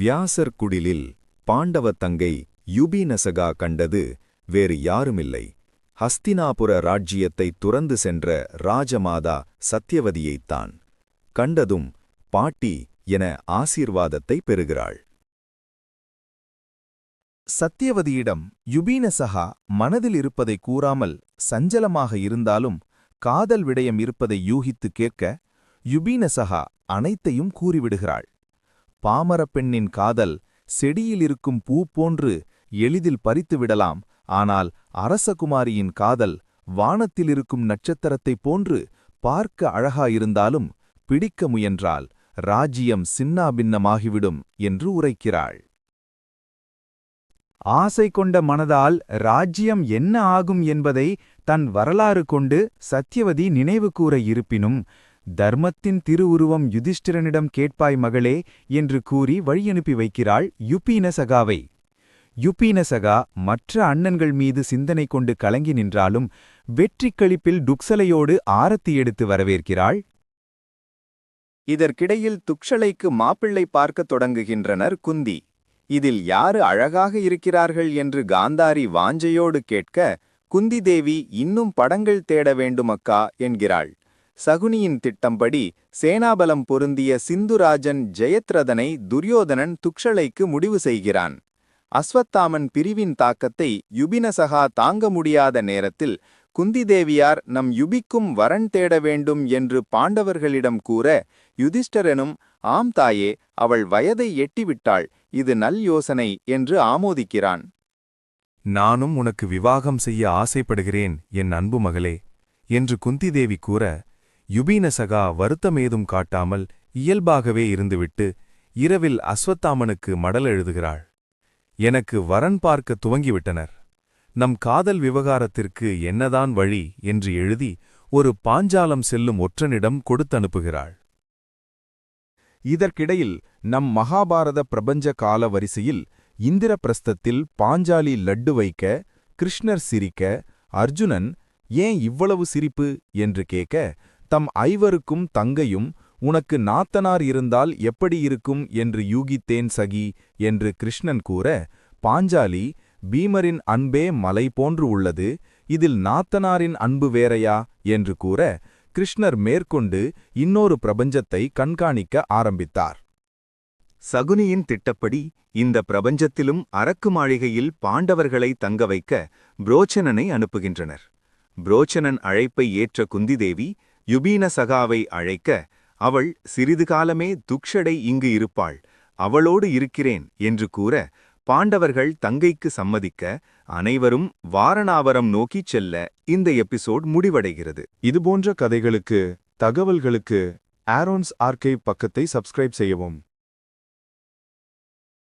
வியாசர் குடிலில் பாண்டவ தங்கை யுபிநசகா கண்டது வேறு யாருமில்லை. ஹஸ்தினாபுர ராஜ்யத்தை துறந்து சென்ற ராஜமாதா சத்யவதியைத்தான் கண்டதும் பாட்டி என ஆசீர்வாதத்தை பெறுகிறாள். சத்தியவதியிடம் யுபீனசகா மனதில் இருப்பதை கூறாமல் சஞ்சலமாக இருந்தாலும் காதல் விடயம் இருப்பதை யூகித்து கேட்க யுபீனசகா அனைத்தையும் கூறிவிடுகிறாள். பாமரப் பெண்ணின் காதல் செடியில் இருக்கும் பூ போன்று எளிதில் பறித்து விடலாம். ஆனால் அரசகுமாரியின் காதல் வானத்தில் இருக்கும் நட்சத்திரத்தைப் போன்று பார்க்க அழகாயிருந்தாலும் பிடிக்க முயன்றால் ராஜ்யம் சின்னாபின்னமாகிவிடும் என்று உரைக்கிறாள். ஆசை கொண்ட மனதால் ராஜ்யம் என்ன ஆகும் என்பதை தன் வரலாறு கொண்டு சத்யவதி நினைவு கூற இருப்பினும் தர்மத்தின் திருவுருவம் யுதிஷ்டிரனிடம் கேட்பாய் மகளே என்று கூறி வழியனுப்பி வைக்கிறாள் யுபீனசகாவை யுபீனசகா மற்ற அண்ணன்கள் மீது சிந்தனை கொண்டு கலங்கி நின்றாலும் வெற்றிக் களிப்பில் டுக்சலையோடு ஆரத்தி எடுத்து வரவேற்கிறாள். இதற்கிடையில் துக்ஷலைக்கு மாப்பிள்ளை பார்க்கத் தொடங்குகின்றனர் குந்தி. இதில் யாரு அழகாக இருக்கிறார்கள் என்று காந்தாரி வாஞ்சையோடு கேட்க குந்தி தேவி இன்னும் படங்கள் தேட வேண்டுமக்கா? என்கிறாள். சகுனியின் திட்டம்படி சேனாபலம் பொருந்திய சிந்துராஜன் ஜெயத்ரதனை துரியோதனன் துக்ஷளைக்கு முடிவு செய்கிறான். அஸ்வத்தாமன் பிரிவின் தாக்கத்தை யுபினசகா தாங்க முடியாத நேரத்தில் குந்திதேவியார் நம் யுபிக்கும் வரன் தேட வேண்டும் என்று பாண்டவர்களிடம் கூற யுதிஷ்டரனும் ஆம் தாயே அவள் வயதை எட்டிவிட்டாள் இது நல் யோசனை என்று ஆமோதிக்கிறான். நானும் உனக்கு விவாகம் செய்ய ஆசைப்படுகிறேன் என் அன்பு மகளே என்று குந்திதேவி கூற யுபீனசகா வருத்தமேதும் காட்டாமல் இயல்பாகவே இருந்துவிட்டு இரவில் அஸ்வத்தாமனுக்கு மடல் எழுதுகிறாள். எனக்கு வரன் பார்க்க துவங்கிவிட்டனர். நம் காதல் விவகாரத்திற்கு என்னதான் வழி என்று எழுதி ஒரு பாஞ்சாலம் செல்லும் ஒற்றனிடம் கொடுத்தனுப்புகிறாள். இதற்கிடையில் நம் மகாபாரத பிரபஞ்ச கால வரிசையில் இந்திரபிரஸ்தத்தில் பாஞ்சாலி லட்டு வைக்க கிருஷ்ணர் சிரிக்க அர்ஜுனன் ஏன் இவ்வளவு சிரிப்பு? என்று கேட்க தம் ஐவருக்கும் தங்கையும் உனக்கு நாத்தனார் இருந்தால் எப்படி இருக்கும் என்று யூகித்தேன் சகி என்று கிருஷ்ணன் கூற பாஞ்சாலி பீமரின் அன்பே மலை போன்று உள்ளது இதில் நாத்தனாரின் அன்பு வேறையா? என்று கூற கிருஷ்ணர் மேற்கொண்டு இன்னொரு பிரபஞ்சத்தை கண்காணிக்க ஆரம்பித்தார். சகுனியின் திட்டப்படி இந்த பிரபஞ்சத்திலும் அரக்கு மாளிகையில் பாண்டவர்களை தங்க வைக்க புரோச்சனனை அனுப்புகின்றனர். புரோச்சனன் அழைப்பை ஏற்ற குந்திதேவி யுபீன சகாவை அழைக்க அவள் சிறிது காலமே துக்ஷடை இங்கு இருப்பாள் அவளோடு இருக்கிறேன் என்று கூற பாண்டவர்கள் தங்கைக்கு சம்மதிக்க அனைவரும் வாரணாவரம் நோக்கிச் செல்ல இந்த எபிசோட் முடிவடைகிறது. இதுபோன்ற கதைகளுக்கு தகவல்களுக்கு ஆரோன்ஸ் ஆர்கைவ் பக்கத்தை சப்ஸ்கிரைப் செய்யவும்.